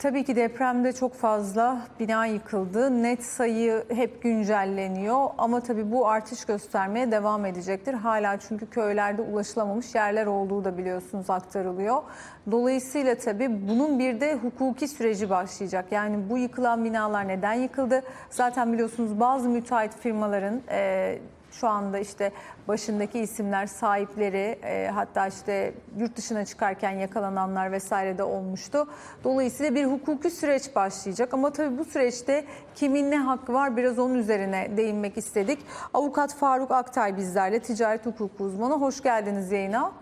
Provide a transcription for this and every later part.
Tabii ki depremde çok fazla bina yıkıldı. Net sayı hep güncelleniyor ama tabii bu artış göstermeye devam edecektir. Hala çünkü köylerde ulaşılamamış yerler olduğu da biliyorsunuz aktarılıyor. Dolayısıyla tabii bunun bir de hukuki süreci başlayacak. Yani bu yıkılan binalar neden yıkıldı? Zaten biliyorsunuz bazı müteahhit firmaların e, şu anda işte başındaki isimler sahipleri e, hatta işte yurt dışına çıkarken yakalananlar vesaire de olmuştu. Dolayısıyla bir hukuki süreç başlayacak ama tabii bu süreçte kimin ne hakkı var biraz onun üzerine değinmek istedik. Avukat Faruk Aktay bizlerle ticaret hukuku uzmanı. Hoş geldiniz yayına.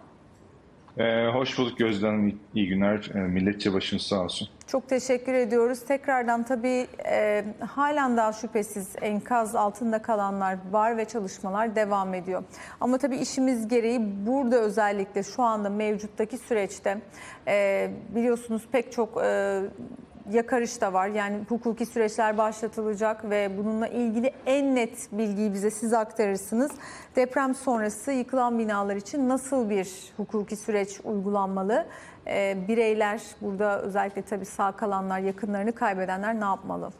Ee, hoş bulduk Gözde Hanım. İyi günler. Ee, milletçe başınız sağ olsun. Çok teşekkür ediyoruz. Tekrardan tabii e, halen daha şüphesiz enkaz altında kalanlar var ve çalışmalar devam ediyor. Ama tabii işimiz gereği burada özellikle şu anda mevcuttaki süreçte e, biliyorsunuz pek çok e, yakarış da var. Yani hukuki süreçler başlatılacak ve bununla ilgili en net bilgiyi bize siz aktarırsınız. Deprem sonrası yıkılan binalar için nasıl bir hukuki süreç uygulanmalı? Ee, bireyler burada özellikle tabii sağ kalanlar, yakınlarını kaybedenler ne yapmalı?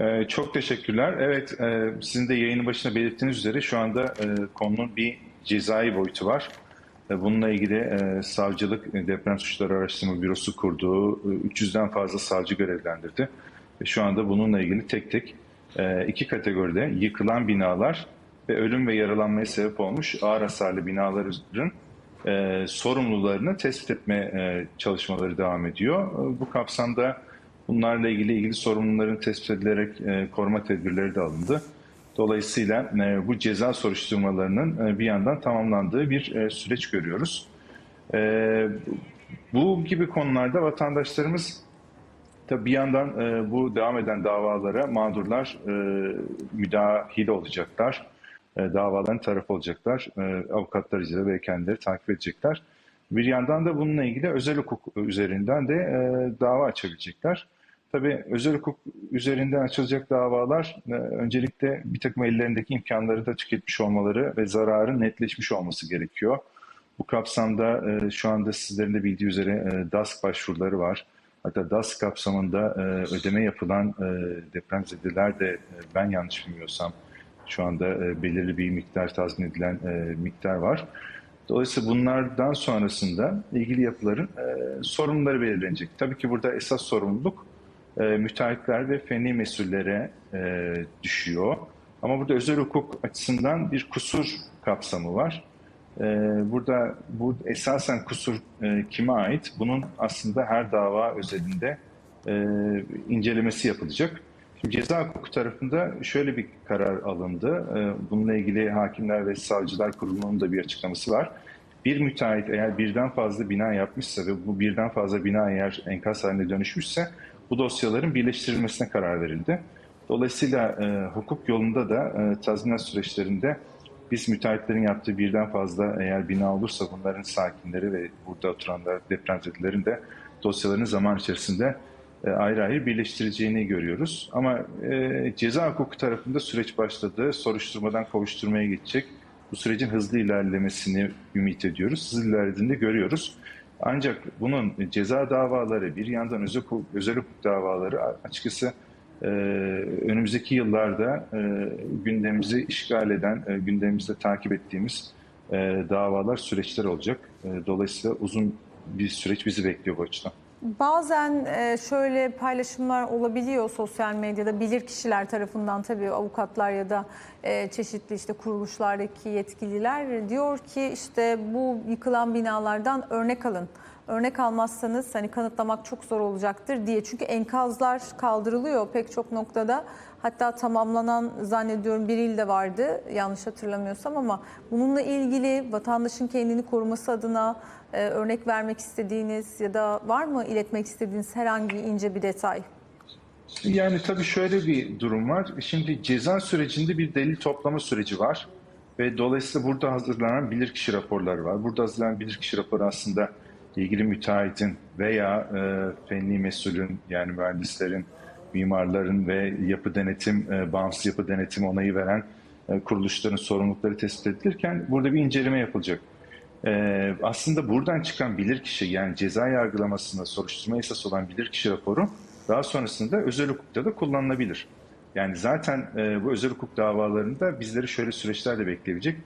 Ee, çok teşekkürler. Evet, e, sizin de yayının başında belirttiğiniz üzere şu anda e, konunun bir cezai boyutu var. E, bununla ilgili e, savcılık e, deprem suçları araştırma bürosu kurduğu e, 300'den fazla savcı görevlendirdi. Şu anda bununla ilgili tek tek iki kategoride yıkılan binalar ve ölüm ve yaralanmaya sebep olmuş ağır hasarlı binaların sorumlularını tespit etme çalışmaları devam ediyor. Bu kapsamda bunlarla ilgili ilgili sorumluların tespit edilerek koruma tedbirleri de alındı. Dolayısıyla e, bu ceza soruşturmalarının e, bir yandan tamamlandığı bir e, süreç görüyoruz. Bu gibi konularda vatandaşlarımız tabii bir yandan bu devam eden davalara mağdurlar müdahil olacaklar. Davaların tarafı olacaklar. Avukatlar üzere ve kendileri takip edecekler. Bir yandan da bununla ilgili özel hukuk üzerinden de dava açabilecekler. Tabii özel hukuk üzerinden açılacak davalar e, öncelikle bir takım ellerindeki imkanları da tüketmiş olmaları ve zararın netleşmiş olması gerekiyor. Bu kapsamda e, şu anda sizlerin de bildiği üzere e, DASK başvuruları var. Hatta DASK kapsamında ödeme yapılan depremzedeler de ben yanlış bilmiyorsam şu anda belirli bir miktar tazmin edilen miktar var. Dolayısıyla bunlardan sonrasında ilgili yapıların sorumluları belirlenecek. Tabii ki burada esas sorumluluk e, müteahhitler ve fenli mesullere e, düşüyor. Ama burada özel hukuk açısından bir kusur kapsamı var. E, burada bu esasen kusur e, kime ait? Bunun aslında her dava özelinde e, incelemesi yapılacak. Şimdi ceza hukuku tarafında şöyle bir karar alındı. E, bununla ilgili hakimler ve savcılar kurulunun da bir açıklaması var. Bir müteahhit eğer birden fazla bina yapmışsa ve bu birden fazla bina eğer enkaz haline dönüşmüşse bu dosyaların birleştirilmesine karar verildi. Dolayısıyla e, hukuk yolunda da e, tazminat süreçlerinde biz müteahhitlerin yaptığı birden fazla eğer bina olursa bunların sakinleri ve burada oturanlar depremzedelerin de dosyalarını zaman içerisinde e, ayrı ayrı birleştireceğini görüyoruz. Ama e, ceza hukuku tarafında süreç başladı. Soruşturmadan kovuşturmaya geçecek. Bu sürecin hızlı ilerlemesini ümit ediyoruz. Hızlı ilerlediğini görüyoruz. Ancak bunun ceza davaları, bir yandan özel hukuk, özel hukuk davaları açıkçası e, önümüzdeki yıllarda e, gündemimizi işgal eden, e, gündemimizde takip ettiğimiz e, davalar, süreçler olacak. E, dolayısıyla uzun bir süreç bizi bekliyor bu açıdan. Bazen e, şöyle paylaşımlar olabiliyor sosyal medyada bilir kişiler tarafından tabii avukatlar ya da e, çeşitli işte kuruluşlardaki yetkililer diyor ki işte bu yıkılan binalardan örnek alın. Örnek almazsanız hani kanıtlamak çok zor olacaktır diye. Çünkü enkazlar kaldırılıyor pek çok noktada. Hatta tamamlanan zannediyorum bir ilde vardı yanlış hatırlamıyorsam ama bununla ilgili vatandaşın kendini koruması adına e, örnek vermek istediğiniz ya da var mı iletmek istediğiniz herhangi ince bir detay? Yani tabii şöyle bir durum var. Şimdi ceza sürecinde bir delil toplama süreci var. Ve dolayısıyla burada hazırlanan bilirkişi raporları var. Burada hazırlanan bilirkişi raporu aslında ilgili müteahhitin veya e, fenli mesulün yani mühendislerin, mimarların ve yapı denetim, e, bağımsız yapı denetim onayı veren e, kuruluşların sorumlulukları tespit edilirken burada bir inceleme yapılacak. Ee, aslında buradan çıkan bilirkişi yani ceza yargılamasında soruşturma esas olan bilirkişi raporu daha sonrasında özel hukukta da kullanılabilir. Yani zaten e, bu özel hukuk davalarında bizleri şöyle süreçler de bekleyebilecek.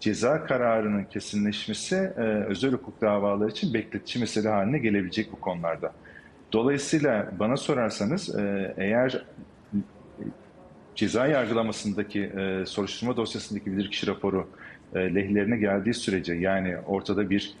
Ceza kararının kesinleşmesi e, özel hukuk davaları için bekletici mesele haline gelebilecek bu konularda. Dolayısıyla bana sorarsanız e, eğer ceza yargılamasındaki e, soruşturma dosyasındaki bilirkişi raporu e, lehlerine geldiği sürece yani ortada bir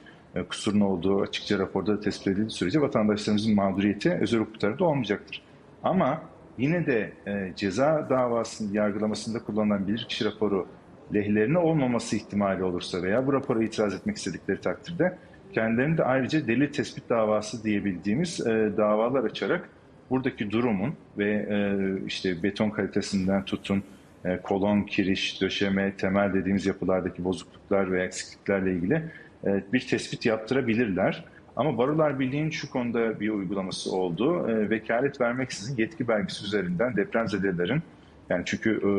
kusurun olduğu açıkça raporda da tespit edildiği sürece vatandaşlarımızın mağduriyeti özel hukuk tarafında olmayacaktır. Ama yine de ceza davasının yargılamasında kullanılan bilirkişi raporu lehlerine olmaması ihtimali olursa veya bu rapora itiraz etmek istedikleri takdirde kendilerinde ayrıca delil tespit davası diyebildiğimiz e, davalar açarak buradaki durumun ve e, işte beton kalitesinden tutun e, kolon, kiriş, döşeme, temel dediğimiz yapılardaki bozukluklar ve eksikliklerle ilgili e, bir tespit yaptırabilirler. Ama Barolar Birliği'nin şu konuda bir uygulaması oldu. E, vekalet vermeksizin yetki belgesi üzerinden depremzedelerin yani çünkü e,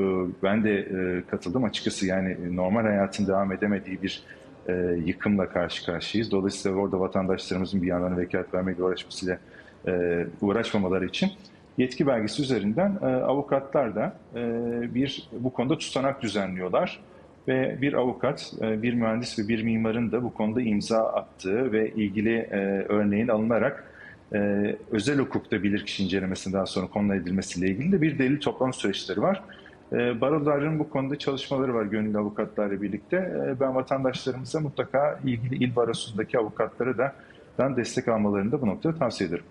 ben de e, katıldım açıkçası yani normal hayatın devam edemediği bir e, yıkımla karşı karşıyayız. Dolayısıyla orada vatandaşlarımızın bir yandan vekalet vermekle uğraşmasıyla e, uğraşmamaları için yetki belgesi üzerinden e, avukatlar da e, bir bu konuda tutanak düzenliyorlar ve bir avukat, e, bir mühendis ve bir mimarın da bu konuda imza attığı ve ilgili e, örneğin alınarak e, özel hukukta bilirkişi incelemesinin daha sonra konuna edilmesiyle ilgili de bir delil toplam süreçleri var. E, baroların bu konuda çalışmaları var gönüllü avukatlarla birlikte. E, ben vatandaşlarımıza mutlaka ilgili il barosundaki avukatları da destek almalarını da bu noktada tavsiye ederim.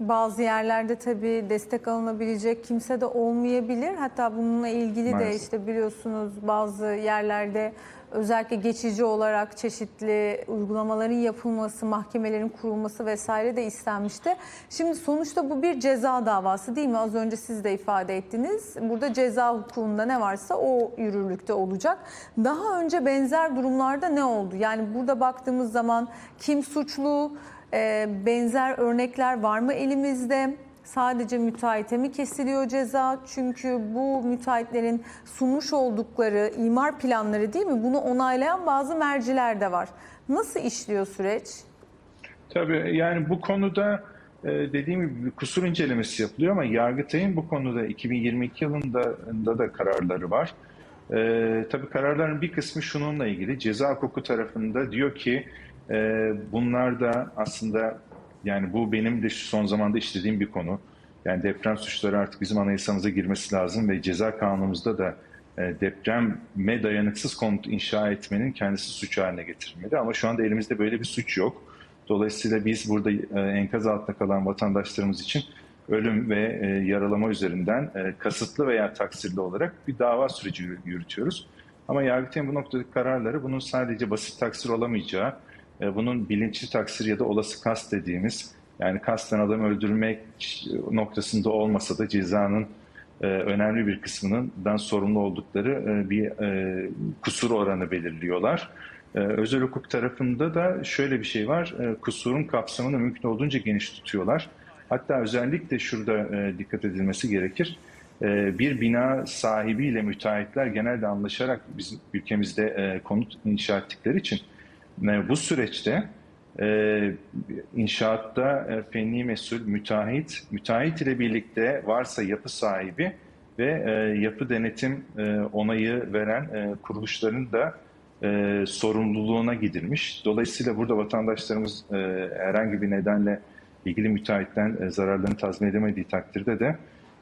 Bazı yerlerde tabii destek alınabilecek kimse de olmayabilir. Hatta bununla ilgili de Maalesef. işte biliyorsunuz bazı yerlerde özellikle geçici olarak çeşitli uygulamaların yapılması, mahkemelerin kurulması vesaire de istenmişti. Şimdi sonuçta bu bir ceza davası değil mi? Az önce siz de ifade ettiniz. Burada ceza hukukunda ne varsa o yürürlükte olacak. Daha önce benzer durumlarda ne oldu? Yani burada baktığımız zaman kim suçlu, e, benzer örnekler var mı elimizde? Sadece müteahhite mi kesiliyor ceza? Çünkü bu müteahhitlerin sunmuş oldukları imar planları değil mi? Bunu onaylayan bazı merciler de var. Nasıl işliyor süreç? Tabii yani bu konuda e, dediğim gibi kusur incelemesi yapılıyor ama Yargıtay'ın bu konuda 2022 yılında da, kararları var. E, tabii kararların bir kısmı şununla ilgili. Ceza hukuku tarafında diyor ki e, bunlar da aslında yani bu benim de son zamanda işlediğim bir konu. Yani deprem suçları artık bizim anayasamıza girmesi lazım ve ceza kanunumuzda da e, depreme dayanıksız konut inşa etmenin kendisi suç haline getirilmeli. Ama şu anda elimizde böyle bir suç yok. Dolayısıyla biz burada e, enkaz altında kalan vatandaşlarımız için ölüm ve e, yaralama üzerinden kasıtlı veya taksirli olarak bir dava süreci yürü- yürütüyoruz. Ama Yargıtay'ın bu noktadaki kararları bunun sadece basit taksir olamayacağı, bunun bilinçli taksir ya da olası kast dediğimiz yani kasten adam öldürmek noktasında olmasa da cezanın e, önemli bir kısmından sorumlu oldukları e, bir e, kusur oranı belirliyorlar. E, özel hukuk tarafında da şöyle bir şey var. E, kusurun kapsamını mümkün olduğunca geniş tutuyorlar. Hatta özellikle şurada e, dikkat edilmesi gerekir. E, bir bina sahibiyle müteahhitler genelde anlaşarak bizim ülkemizde e, konut inşa ettikleri için e, bu süreçte e, inşaatta e, fenli mesul müteahhit, müteahhit ile birlikte varsa yapı sahibi ve e, yapı denetim e, onayı veren e, kuruluşların da e, sorumluluğuna gidilmiş. Dolayısıyla burada vatandaşlarımız e, herhangi bir nedenle ilgili müteahhitten e, zararlarını tazmin edemediği takdirde de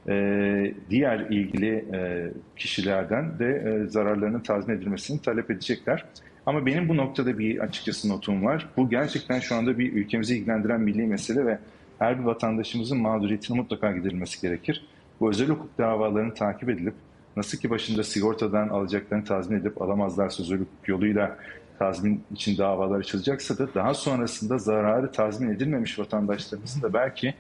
e, diğer ilgili e, kişilerden de e, zararlarının tazmin edilmesini talep edecekler. Ama benim bu noktada bir açıkçası notum var. Bu gerçekten şu anda bir ülkemizi ilgilendiren milli mesele ve her bir vatandaşımızın mağduriyetine mutlaka giderilmesi gerekir. Bu özel hukuk davalarını takip edilip nasıl ki başında sigortadan alacaklarını tazmin edip alamazlarsa özel hukuk yoluyla tazmin için davalar açılacaksa da daha sonrasında zararı tazmin edilmemiş vatandaşlarımızın da belki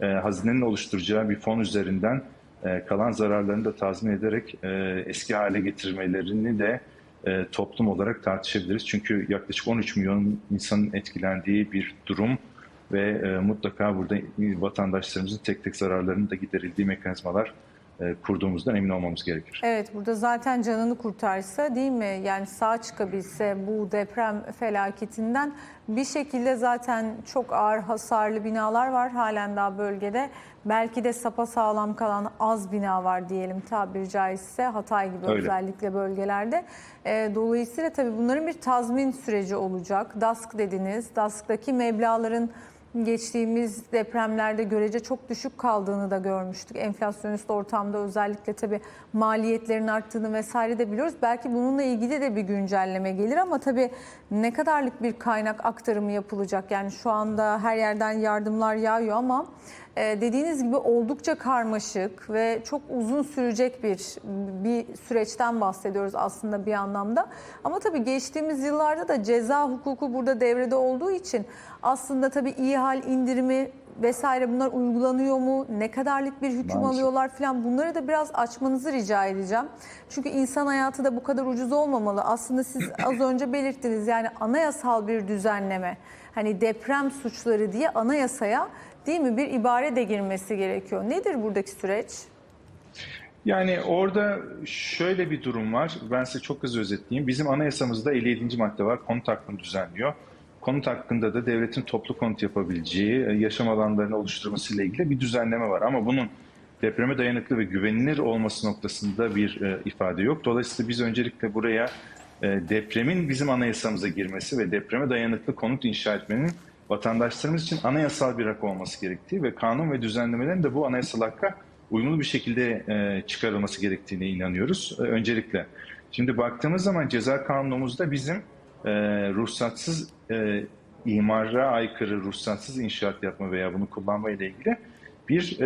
e, hazinenin oluşturacağı bir fon üzerinden e, kalan zararlarını da tazmin ederek e, eski hale getirmelerini de e, toplum olarak tartışabiliriz. Çünkü yaklaşık 13 milyon insanın etkilendiği bir durum ve e, mutlaka burada vatandaşlarımızın tek tek zararlarının da giderildiği mekanizmalar kurduğumuzdan emin olmamız gerekir. Evet burada zaten canını kurtarsa değil mi? Yani sağ çıkabilse bu deprem felaketinden bir şekilde zaten çok ağır hasarlı binalar var halen daha bölgede. Belki de sapasağlam kalan az bina var diyelim tabiri caizse Hatay gibi Öyle. özellikle bölgelerde. Ee, dolayısıyla tabii bunların bir tazmin süreci olacak. DASK dediniz. DASK'taki meblağların geçtiğimiz depremlerde görece çok düşük kaldığını da görmüştük. Enflasyonist ortamda özellikle tabii maliyetlerin arttığını vesaire de biliyoruz. Belki bununla ilgili de bir güncelleme gelir ama tabii ne kadarlık bir kaynak aktarımı yapılacak? Yani şu anda her yerden yardımlar yağıyor ama e, dediğiniz gibi oldukça karmaşık ve çok uzun sürecek bir bir süreçten bahsediyoruz aslında bir anlamda. Ama tabii geçtiğimiz yıllarda da ceza hukuku burada devrede olduğu için aslında tabii iyi hal indirimi vesaire bunlar uygulanıyor mu? Ne kadarlık bir hüküm Maalesef. alıyorlar falan bunları da biraz açmanızı rica edeceğim. Çünkü insan hayatı da bu kadar ucuz olmamalı. Aslında siz az önce belirttiniz yani anayasal bir düzenleme. Hani deprem suçları diye anayasaya değil mi bir ibare de girmesi gerekiyor. Nedir buradaki süreç? Yani orada şöyle bir durum var. Ben size çok hızlı özetleyeyim. Bizim anayasamızda 57. madde var. Konut hakkını düzenliyor. Konut hakkında da devletin toplu konut yapabileceği, e, yaşam alanlarını oluşturmasıyla ilgili bir düzenleme var. Ama bunun depreme dayanıklı ve güvenilir olması noktasında bir e, ifade yok. Dolayısıyla biz öncelikle buraya e, depremin bizim anayasamıza girmesi ve depreme dayanıklı konut inşa etmenin vatandaşlarımız için anayasal bir hak olması gerektiği ve kanun ve düzenlemelerin de bu anayasal hakka uyumlu bir şekilde e, çıkarılması gerektiğine inanıyoruz. E, öncelikle. Şimdi baktığımız zaman ceza kanunumuzda bizim e, ruhsatsız e, imara aykırı ruhsatsız inşaat yapma veya bunu kullanma ile ilgili bir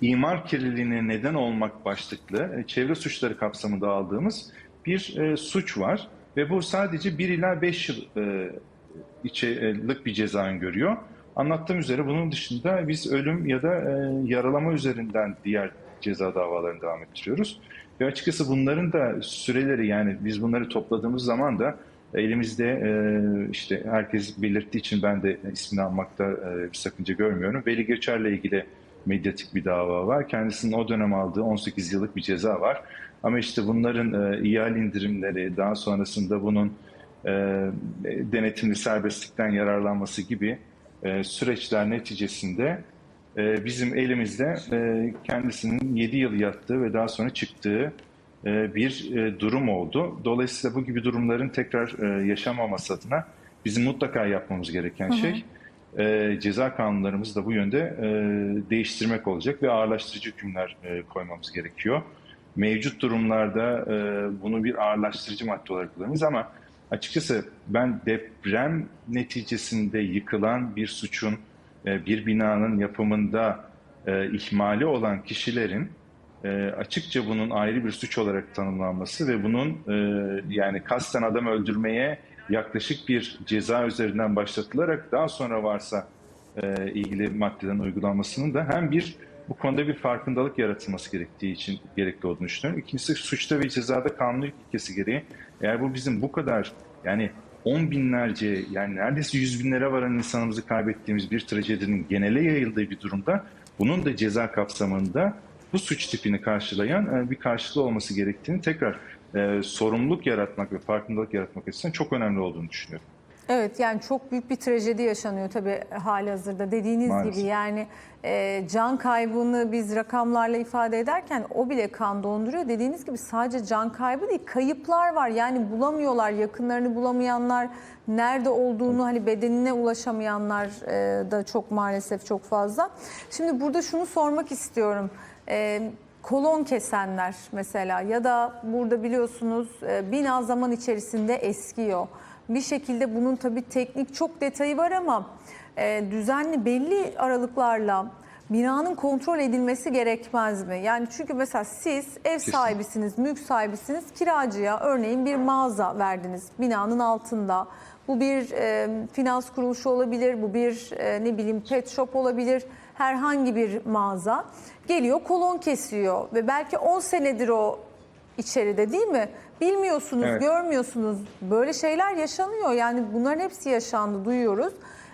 imar kirliliğine neden olmak başlıklı çevre suçları kapsamında aldığımız bir suç var ve bu sadece 1 ila 5 yıl içerik bir ceza öngörüyor. Anlattığım üzere bunun dışında biz ölüm ya da e, yaralama üzerinden diğer ceza davalarını devam ettiriyoruz. Ve açıkçası bunların da süreleri yani biz bunları topladığımız zaman da elimizde e, işte herkes belirttiği için ben de ismini almakta e, bir sakınca görmüyorum. Veli Göçer'le ilgili medyatik bir dava var. Kendisinin o dönem aldığı 18 yıllık bir ceza var. Ama işte bunların e, ihale indirimleri, daha sonrasında bunun e, denetimli serbestlikten yararlanması gibi e, süreçler neticesinde e, bizim elimizde e, kendisinin 7 yıl yattığı ve daha sonra çıktığı e, bir e, durum oldu. Dolayısıyla bu gibi durumların tekrar e, yaşamaması adına bizim mutlaka yapmamız gereken şey e, ceza kanunlarımızı da bu yönde e, değiştirmek olacak ve ağırlaştırıcı hükümler e, koymamız gerekiyor. Mevcut durumlarda e, bunu bir ağırlaştırıcı madde olarak kullanırız ama açıkçası ben deprem neticesinde yıkılan bir suçun, e, bir binanın yapımında e, ihmali olan kişilerin e, açıkça bunun ayrı bir suç olarak tanımlanması ve bunun yani kasten adam öldürmeye yaklaşık bir ceza üzerinden başlatılarak daha sonra varsa ilgili maddelerin uygulanmasının da hem bir bu konuda bir farkındalık yaratılması gerektiği için gerekli olduğunu düşünüyorum. İkincisi suçta ve cezada kanunluluk ilkesi gereği eğer bu bizim bu kadar yani on binlerce yani neredeyse yüz binlere varan insanımızı kaybettiğimiz bir trajedinin genele yayıldığı bir durumda bunun da ceza kapsamında bu suç tipini karşılayan e, bir karşılığı olması gerektiğini tekrar e, sorumluluk yaratmak ve farkındalık yaratmak açısından çok önemli olduğunu düşünüyorum. Evet yani çok büyük bir trajedi yaşanıyor tabii hali hazırda dediğiniz Maalesef. gibi yani e, can kaybını biz rakamlarla ifade ederken o bile kan donduruyor. Dediğiniz gibi sadece can kaybı değil kayıplar var yani bulamıyorlar yakınlarını bulamayanlar nerede olduğunu hani bedenine ulaşamayanlar e, da çok maalesef çok fazla. Şimdi burada şunu sormak istiyorum. E, kolon kesenler mesela ya da burada biliyorsunuz e, bina zaman içerisinde eskiyor. Bir şekilde bunun tabii teknik çok detayı var ama e, düzenli belli aralıklarla binanın kontrol edilmesi gerekmez mi? Yani çünkü mesela siz ev sahibisiniz, mülk sahibisiniz, kiracıya örneğin bir mağaza verdiniz binanın altında. Bu bir e, finans kuruluşu olabilir, bu bir e, ne bileyim pet shop olabilir, herhangi bir mağaza. Geliyor kolon kesiyor ve belki 10 senedir o içeride değil mi? Bilmiyorsunuz, Evet. görmüyorsunuz. Böyle şeyler yaşanıyor. Yani bunların hepsi yaşandı, duyuyoruz.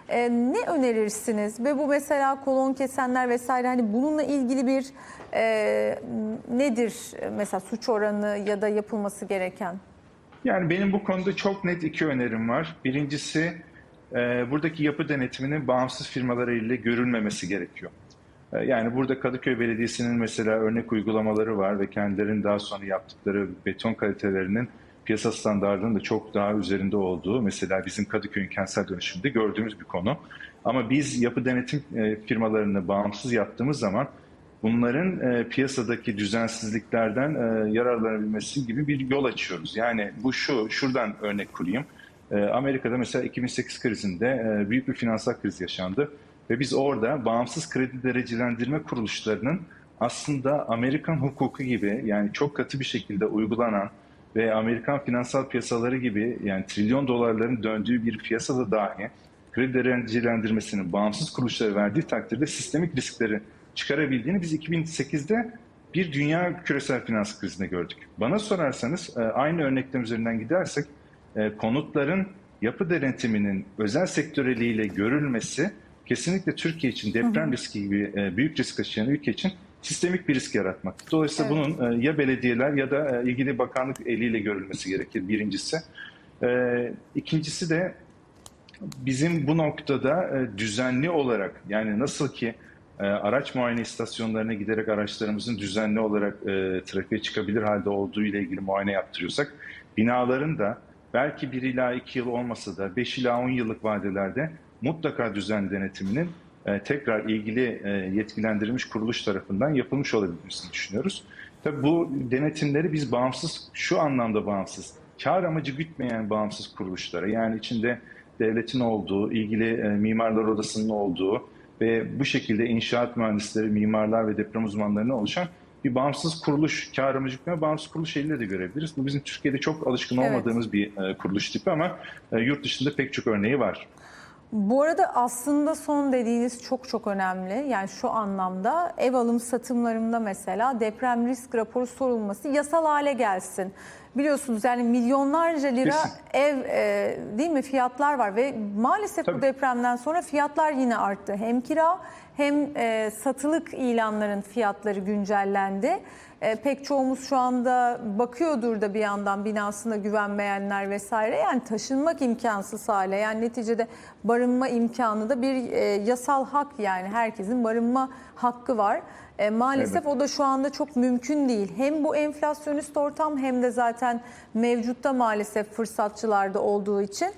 E, ne önerirsiniz? Ve bu mesela kolon kesenler vesaire hani bununla ilgili bir e, nedir mesela suç oranı ya da yapılması gereken? Yani benim bu konuda çok net iki önerim var. Birincisi e, buradaki yapı denetiminin bağımsız firmaları ile görülmemesi gerekiyor. E, yani burada Kadıköy Belediyesi'nin mesela örnek uygulamaları var ve kendilerinin daha sonra yaptıkları beton kalitelerinin piyasa standartının da çok daha üzerinde olduğu mesela bizim Kadıköy'ün kentsel dönüşümünde gördüğümüz bir konu. Ama biz yapı denetim e, firmalarını bağımsız yaptığımız zaman bunların e, piyasadaki düzensizliklerden yararlanabilmesi gibi bir yol açıyoruz. Yani bu şu, şuradan örnek kurayım. Amerika'da mesela 2008 krizinde büyük bir finansal kriz yaşandı ve biz orada bağımsız kredi derecelendirme kuruluşlarının aslında Amerikan hukuku gibi yani çok katı bir şekilde uygulanan ve Amerikan finansal piyasaları gibi yani trilyon dolarların döndüğü bir piyasada dahi kredi derecelendirmesinin bağımsız kuruluşlara verdiği takdirde sistemik riskleri çıkarabildiğini biz 2008'de bir dünya küresel finans krizinde gördük. Bana sorarsanız e, aynı örneklem üzerinden gidersek e, konutların yapı denetiminin özel sektöreliğiyle görülmesi kesinlikle Türkiye için deprem riski gibi e, büyük risk taşıyan ülke için sistemik bir risk yaratmak. Dolayısıyla Evet. bunun e, ya belediyeler ya da e, ilgili bakanlık eliyle görülmesi gerekir birincisi. E, İkincisi de bizim bu noktada e, düzenli olarak yani nasıl ki e, araç muayene istasyonlarına giderek araçlarımızın düzenli olarak e, trafiğe çıkabilir halde olduğu ile ilgili muayene yaptırıyorsak binaların da belki 1 ila 2 yıl olmasa da 5 ila 10 yıllık vadelerde mutlaka düzen denetiminin e, tekrar ilgili e, yetkilendirilmiş kuruluş tarafından yapılmış olabilmesini düşünüyoruz. Tabii bu denetimleri biz bağımsız, şu anlamda bağımsız, kar amacı gütmeyen bağımsız kuruluşlara yani içinde devletin olduğu, ilgili e, mimarlar odasının olduğu ve bu şekilde inşaat mühendisleri, mimarlar ve deprem uzmanlarına oluşan bir bağımsız kuruluş, kar amacı gütmeyen bağımsız kuruluş eliyle de görebiliriz. Bu bizim Türkiye'de çok alışkın Evet. olmadığımız bir e, kuruluş tipi ama yurt dışında pek çok örneği var. Bu arada aslında son dediğiniz çok çok önemli. Yani şu anlamda ev alım satımlarında mesela deprem risk raporu sorulması yasal hale gelsin. Biliyorsunuz yani milyonlarca lira ev e, değil mi fiyatlar var ve maalesef bu Tabii. depremden sonra fiyatlar yine arttı. Hem kira hem e, satılık ilanların fiyatları güncellendi. E, pek çoğumuz şu anda bakıyordur da bir yandan binasına güvenmeyenler vesaire. Yani taşınmak imkansız hale. Yani neticede barınma imkanı da bir e, yasal hak yani herkesin barınma hakkı var. E, maalesef Evet. o da şu anda çok mümkün değil. Hem bu enflasyonist ortam hem de zaten mevcutta maalesef fırsatçılarda olduğu için.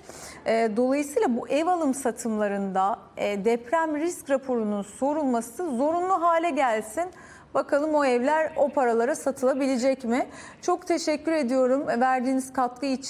E, dolayısıyla bu ev alım satımlarında e, deprem risk raporunun sorulması zorunlu hale gelsin. Bakalım o evler o paralara satılabilecek mi? Çok teşekkür ediyorum verdiğiniz katkı için.